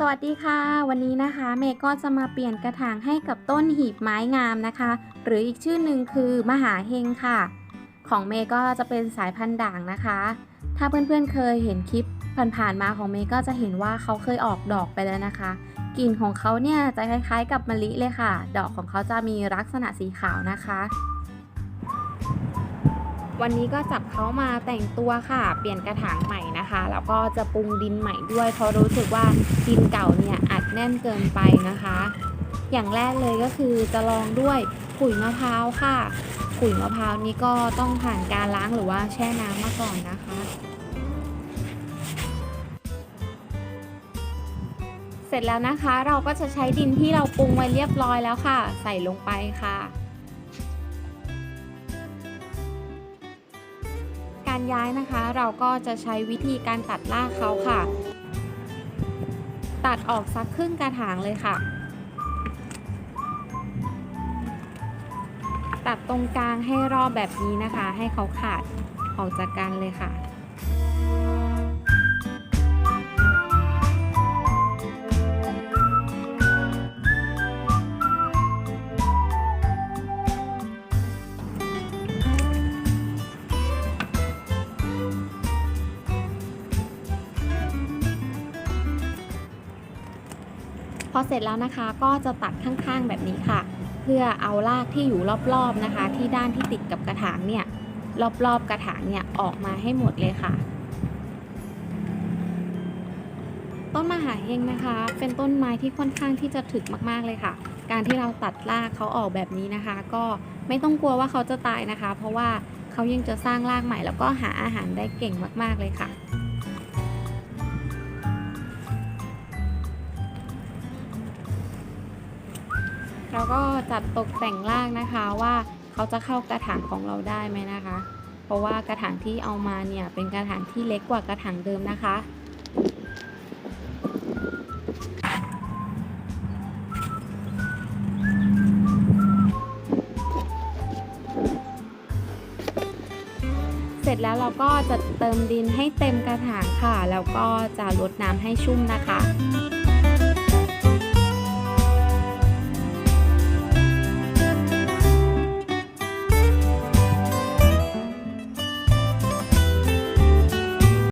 สวัสดีค่ะ วันนี้นะคะเมย์ก็จะมาเปลี่ยนกระถางให้กับต้นหีบไม้งามนะคะ หรืออีกชื่อหนึ่งคือมหาเฮงค่ะ ของเมย์ก็จะเป็นสายพันธุ์ด่างนะคะ ถ้าเพื่อนๆเคยเห็นคลิปผ่านๆมาของเมย์ก็จะเห็นว่าเขาเคยออกดอกไปแล้วนะคะกลิ่นของเขาเนี่ยจะคล้ายๆกับมะลิเลยค่ะ ดอกของเขาจะมีลักษณะสีขาวนะคะ วันนี้ก็จับเขามาแต่งตัวค่ะ เปลี่ยนกระถางใหม่นะคะ แล้วก็จะปรุงดินใหม่ด้วยเพราะรู้สึกว่าดินเก่าเนี่ยอัดแน่นเกินไปนะคะ อย่างแรกเลยก็คือจะลองด้วยขุยมะพร้าวค่ะขุยมะพร้าวนี้ก็ต้องผ่านการล้างหรือว่าแช่น้ำมาก่อนนะคะ เสร็จแล้วนะคะเราก็จะใช้ดินที่เราปรุงไว้เรียบร้อยแล้วค่ะ ใส่ลงไปค่ะ การย้ายนะคะ เราก็จะใช้วิธีการตัดรากเขาค่ะ ตัดออกสักครึ่งกระถางเลยค่ะ ตัดตรงกลางให้รอบแบบนี้นะคะ ให้เขาขาดออกจากกันเลยค่ะ พอเสร็จแล้วนะคะก็จะตัดข้างๆแบบนี้ค่ะ เพื่อเอารากที่อยู่รอบๆนะคะ ที่ด้านที่ติดกับกระถางเนี่ยรอบๆกระถางเนี่ยออกมาให้หมดเลยค่ะ ต้นมหาเฮงนะคะ เป็นต้นไม้ที่ค่อนข้างที่จะถึกมากๆเลยค่ะ การที่เราตัดรากเขาออกแบบนี้นะคะ ก็ไม่ต้องกลัวว่าเขาจะตายนะคะ เพราะว่าเขายังจะสร้างรากใหม่ แล้วก็หาอาหารได้เก่งมากๆเลยค่ะ เราก็จัดตกแต่งรากนะคะว่าเขาจะเข้ากระถางของเราได้ไหมนะคะ เพราะว่ากระถางที่เอามาเนี่ยเป็นกระถางที่เล็กกว่ากระถางเดิมนะคะเสร็จแล้วเราก็จะเติมดินให้เต็มกระถางค่ะ แล้วก็จะรดน้ำให้ชุ่มนะคะ